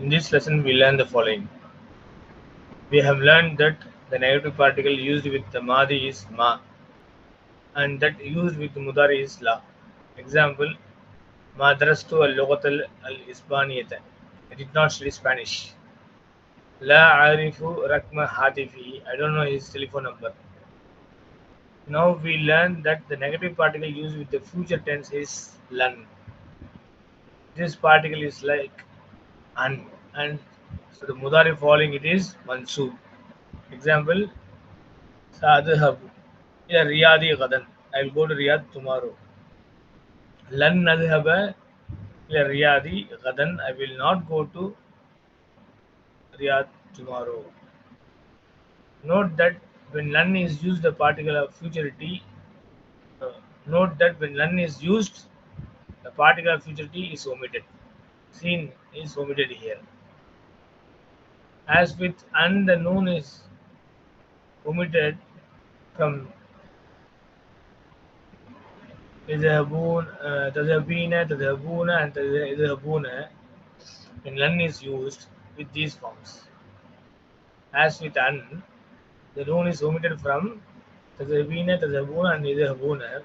In this lesson, we learn the following. We have learned that the negative particle used with the Madi is Ma and that used with Mudari is La. Example, Ma darastu al-lughat al-Isbaniyata. I did not study Spanish. La arifu rakma hatifi. I don't know his telephone number. Now we learn that the negative particle used with the future tense is lan. This particle is like an and so the mudari following it is mansub. Example Sadhabu. Yeah, Riyadi Gadan. I will go to Riyadh tomorrow. Lan nadhaba ila Riyadi Gadan. I will not go to Riyadh tomorrow. Note that when lan is used, the particle of futurity. Uh, note that when lan is used, the particle of futurity is omitted Seen is omitted here. As with and the noon is omitted from يذهبون uh, تذهبين تذهبون and يذهبون when lan is used with these forms. As with an, the noon is omitted from تذهبين تذهبون and يذهبون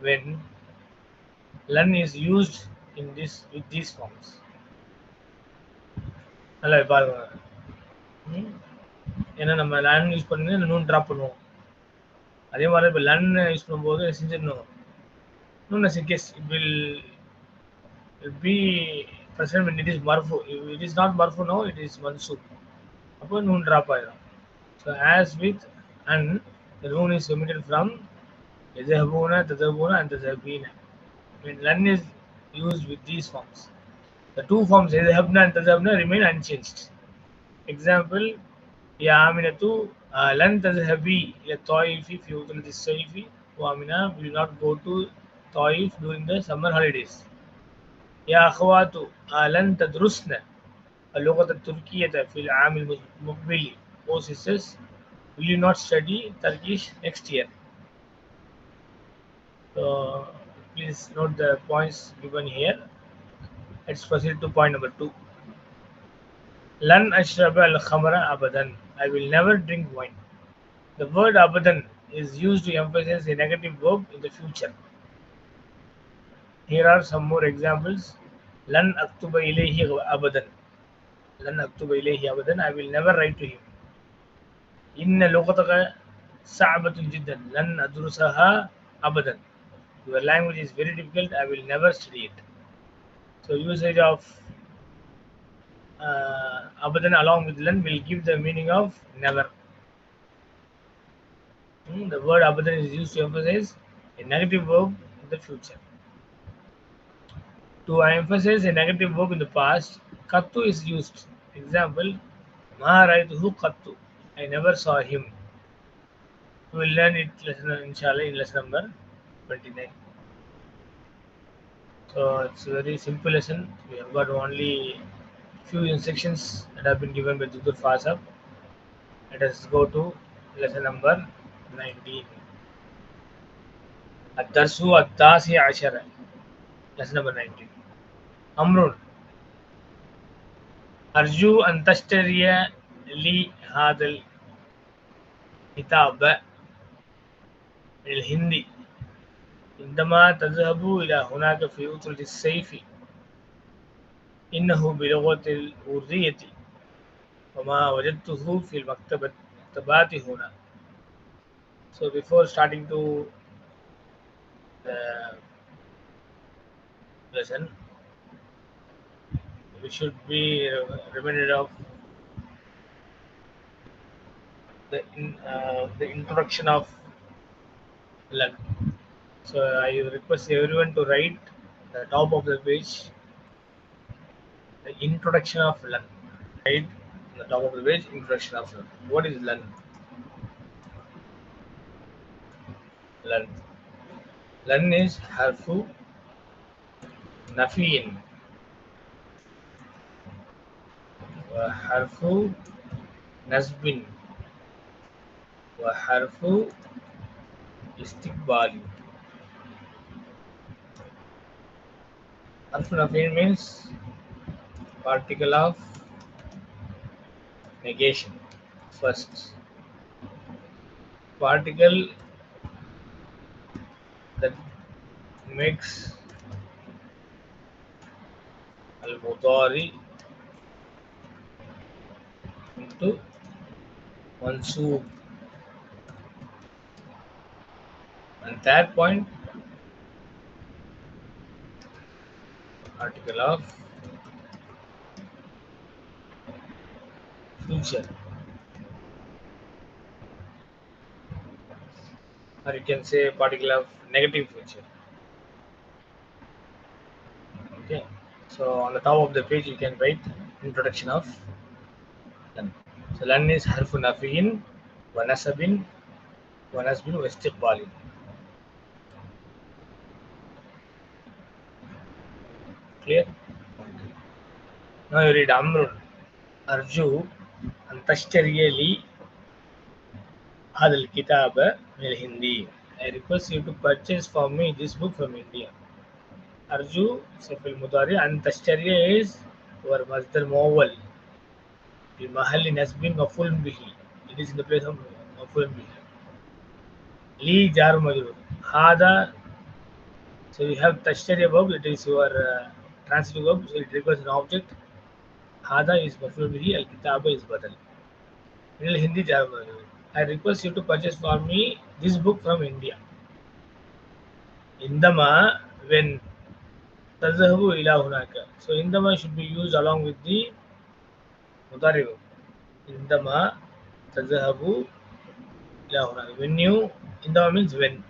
when lan is used in this with these forms. நல்லா பாருங்க. ஏன்னா நம்ம லேன் use பண்ணி நூன் drop பண்ணுவோம். அதே மாதிரி இப்போ லேன் யூஸ் பண்ணும்போது செஞ்சிடணும். நூன் சிக்கேஸ் will be present when it is marfu it is not marfu now it is mansub அப்போ நூன் ட்ராப் ஆயிடும் ஸோ ஆஸ் வித் அண்ட் நூன் இஸ் எமிட்டட் ஃப்ரம் எதபூன ததபூன அண்ட் ததபீன லன் is used with these forms the two forms يذهبن and تذهبن remain unchanged example يا آمنة uh, لن تذهبي إلى الطائف في عطلة الصيف وآمنة will not go to طائف during the summer holidays يا أخوات آه، لن تدرسن اللغة التركية في العام المقبل O sisters will you not study Turkish next year so please note the points given here let's proceed to point number two Lan ashraba al khamra abadan. I will never drink wine. The word abadan is used to emphasize a negative verb in the future. Here are some more examples. Lan aktuba ilayhi abadan. Lan aktuba ilayhi abadan. I will never write to him. Inna lughataka sa'batun jiddan. Lan adrusaha abadan. Your language is very difficult. I will never study it. So usage of uh, abadan along with lan will give the meaning of never. Hmm, The word abadan is used to emphasize a negative verb in the future. To emphasize a negative verb in the past, kattu is used. Example, ma raituhu kattu. I never saw him. We will learn it lesson inshallah in lesson number 29. So it's a very simple lesson. We have got only few instructions that have been given by Dudur Fasab. Let us go to lesson number 19. الدرس التاسع عشر lesson number 19 أمر أرجو أن تشتري لي هذا الكتاب من الهندي عندما تذهب إلى هناك في عطلة الصيف إنه بلغة الأردية وما وجدته في المكتبة مكتبات هنا So before starting to the lesson, we should be reminded of the in, uh, the introduction of learn. So I request everyone to write the top of the page the introduction of learn. Right? On the top of the page, introduction of learn. What is learn? Learn. Learn is harfu nafiin. وحرف نسب وحرف استقبال Alternative means particle of negation first. Particle that makes al-mudari into mansoob. And that point article of fusion. Or you can say particle of negative fusion. Okay. So on the top of the page you can write introduction of lan so lan is harfu nafiin one has been one has been clear now you read amrun arju an adal kitab mil hindi i request you to purchase for me this book from india arju sifil mudari an is your masdar muawwal bi mahalli nasbin maful bihi it is in the place of maful bihi li jar majrur hada so you have tashtariya book it is your uh, transfer verb, so it requires an object. Hada is maful bihi, al kitaba is badal. In Hindi, I request you to purchase for me this book from India. Indama, when tazhabu ila hunaka. So indama should be used along with the mudaribu. Indama tazhabu ila hunaka. When you, indama means when.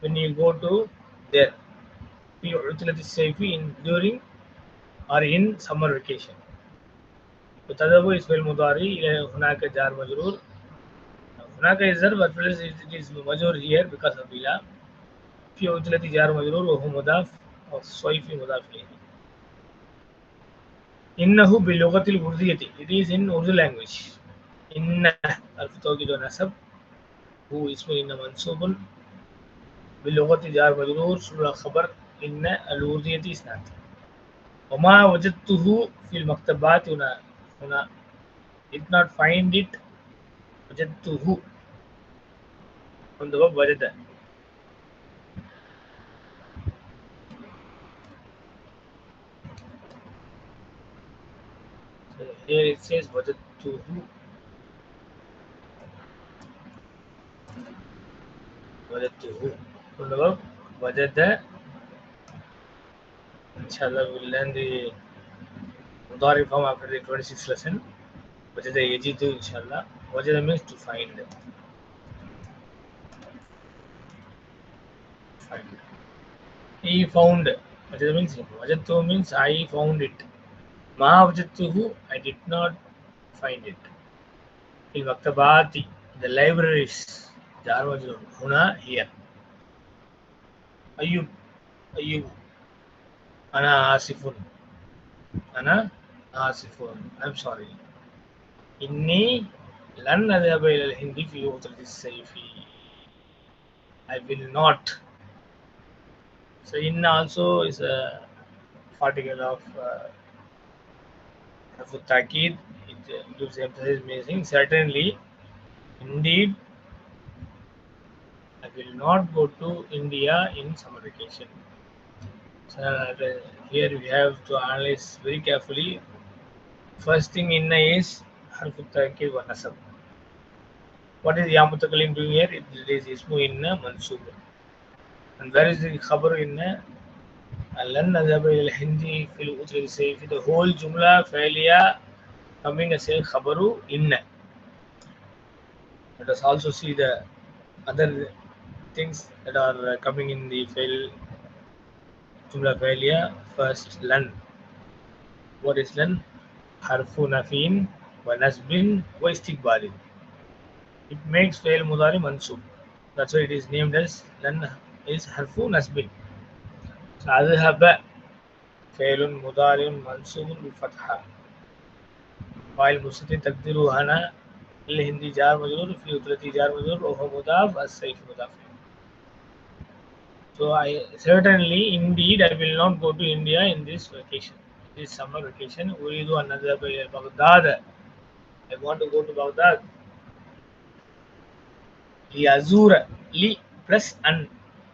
When you go to there. في عطلة الصيف in during or in summer vacation وتذهب اسم المضارع إلى هناك جار مجرور هناك is there but it is مجرور here because of إلى في عطلة جار مجرور وهو مضاف والصيف مضاف إليه إنه باللغة الأردية it is in Urdu language إن ألف توكيد ونسب هو اسمه إن منصوب باللغة جار مجرور سورة خبر إن الأردية إسناد وما وجدته في المكتبات هنا هنا did not find it وجدته from the verb وجد So here it says وجدته وجدته from the verb وجد inshallah we'll learn the Udari form after the 26th lesson, which is the AG2 inshallah. Vajra means to find. Find. He found. Vajra means Vajatu means I found it. Ma Vajatuhu, I did not find it. In Vaktabati, the libraries. Darvajun. Huna, here. Ayub. Ayub. Ana Asifun. Ana Asifun. I'm sorry. Inni lan adhaba al-hindi fi utrati sayfi. I will not. So inna also is a particle of uh, taqid. It gives emphasis meaning certainly, indeed, I will not go to India in summer vacation. so uh, here we have to analyze very carefully first thing in is حرف التأكيد والنسب what is يا متكلم doing here it is اسمه إن منصوب and where is the خبر إن لن نذهب إلى الهند في العطلة الصيفية the whole جملة فعلية coming as a خبر إن let us also see the other things that are coming in the fail جملة فعلية. فاست لن. What is لن؟ حرف نفين ونسب واستقبال. It makes فعل مضارع منصوب. That's why it is named as لن is حرف نسب. أذهب. فعل مضارع منصوب بالفتحة. فعل مستتر تقديره هنا. الهندي جار مجرور في عطلتي جار مجرور وهو مضاف. السيف مضاف. So I certainly, indeed, I will not go to India in this vacation, this summer vacation. We do another Baghdad. I want to go to Baghdad. Li Azura, Li press An,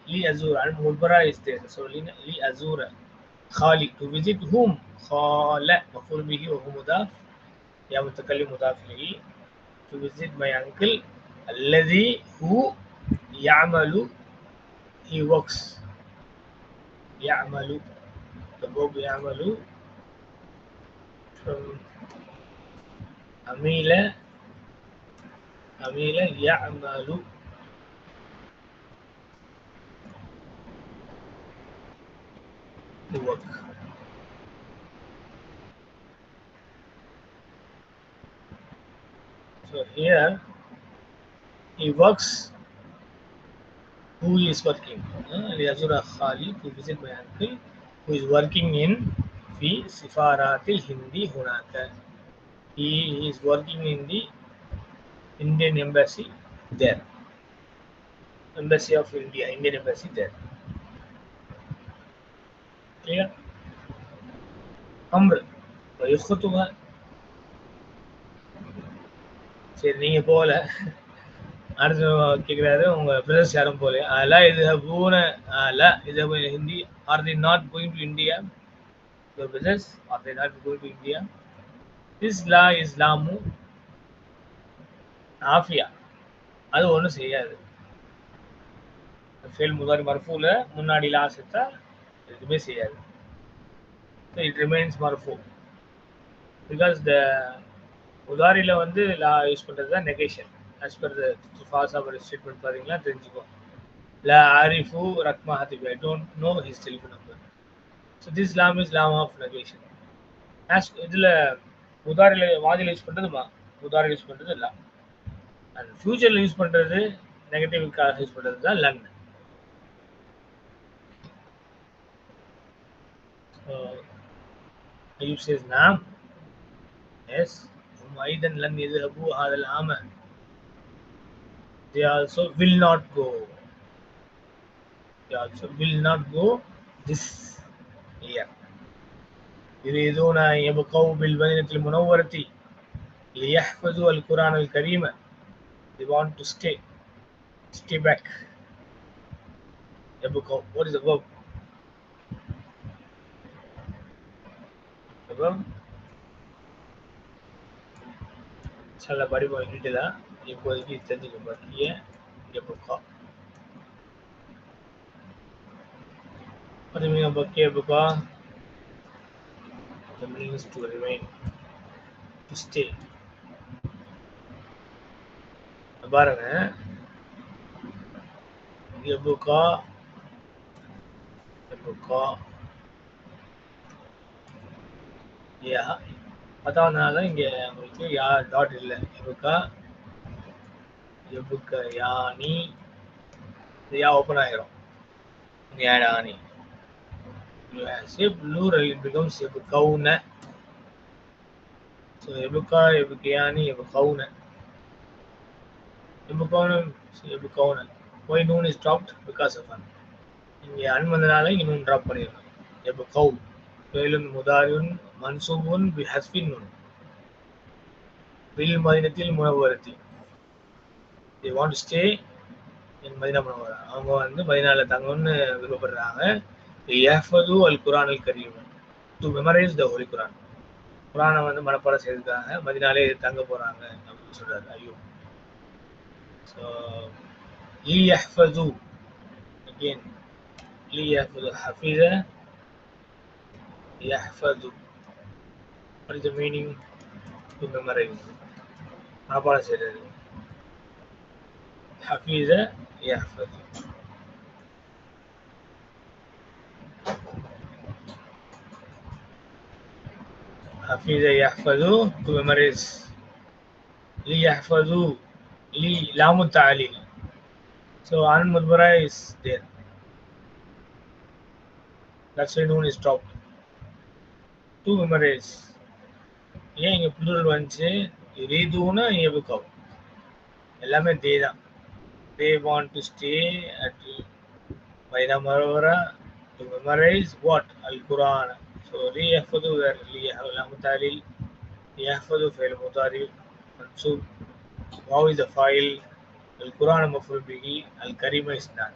Li Azura, and Mulbara is there. So Li, li Azura, Khali to visit whom? Khala, Maful bihi wa humudaf, ya mutakallim mudaf to visit my uncle, Alladhi who Ya'malu he works يعمل the verb يعمل from عميل عميل يعمل to work so here he works who is working yazura khali who visit my uncle who is working in fi sifarat al hindi hunaka he is working in the indian embassy there embassy of india indian embassy there clear amr wa yakhutuha ويخطبها سيرنيه بولا அடுத்து கேட்குறாரு உங்க brothers யாரும் போல அலா இது பூன அலா இது Hindi. Are they not going to India your brothers are they not going to India? This law இஸ்லாமு ஆஃபியா அது ஒன்றும் செய்யாது. ஃபெயில் முதாரி மர்ஃபூல முன்னாடி லா செத்தா எதுவுமே செய்யாது. இட் ரிமைன்ஸ் மர்ஃபூ. பிகாஸ் த உதாரியில் வந்து லா யூஸ் பண்ணுறது தான் negation as per the facts of statement பார்த்தீங்கன்னா தெரிஞ்சுக்கோ ல Arif Rahma Hatib I don't know his telephone number so this law is law of negation as இதில் உதாரியில் வாதியில் யூஸ் பண்ணுறது மா உதாரியில் யூஸ் பண்ணுறது லா அண்ட் ஃபியூச்சரில் யூஸ் பண்ணுறது நெகட்டிவ்க்காக யூஸ் பண்ணுறது தான் லன் أيوب says نعم yes هم أيضا لم يذهبوا هذا العام they also will not go they also will not go this year يريدون أن يبقوا بالمدينة المنورة ليحفظوا القرآن الكريم they want to stay stay back يبقوا what is the verb the verb 이걸 일단은 이걸 뒤에 해볼까? 아니면 이거 해볼까? The meaning is to remain, to stay. பாருங்க எபுகா எபுகா யா அதனால இங்கே உங்களுக்கு யா டாட் இல்லை எபுகா எபுக்கயானி யா ஓப்பன் ஆகிரும் ஆட் ஆனி ஷேப் நூர் அல் பிகம் ஷேப் கவுன. ஸோ எபுக்கா எபுக்கியானி எபு கவுன எபு கவுன எபு கவுன ஒய் நூன் இஸ் ட்ராப்ட் பிகாஸ் ஆஃப் அன் இங்கே அன் வந்தனால இங்கே நூன் ட்ராப் பண்ணிடணும் எபு கவு ஃபெயிலுன் முதாரியுன் மன்சூபுன் பி ஹஸ்பின் வில் மதினத்தில் முனவரத்தி they want to stay in Madina Munawwara அவங்க வந்து மதினால தங்கணும்னு விருப்பப்படுறாங்க. ஏஃபது அல் குரான் அல் கரீம் to memorize the holy Quran குரானை வந்து மனப்பாடம் செய்திருக்காங்க மதினாலே தங்க போறாங்க அப்படின்னு சொல்றாரு ஐயோ ஸோ லி யஹ்ஃபது அகெயின் லி யஹ்ஃபது ஹஃபீத யஹ்ஃபது what is the meaning to memorize? மனப்பாடம் செய்யறது ஹஃபீஸ யஹ்ஃபது حفظ يحفظ to memorize ليحفظوا لي لام التعليل so an mudbara is there that's why noon is stopped to memorize ஏன் இங்க plural வந்துச்சு ரீதுனா எபுக்கம் எல்லாமே தே தான் they want to stay at Vainamara to memorize what? Al Quran. So ليحفظ where ليحفظ يحفظ فعل مضارع منصوب واو is a file القرآن مفعول Al Karima is not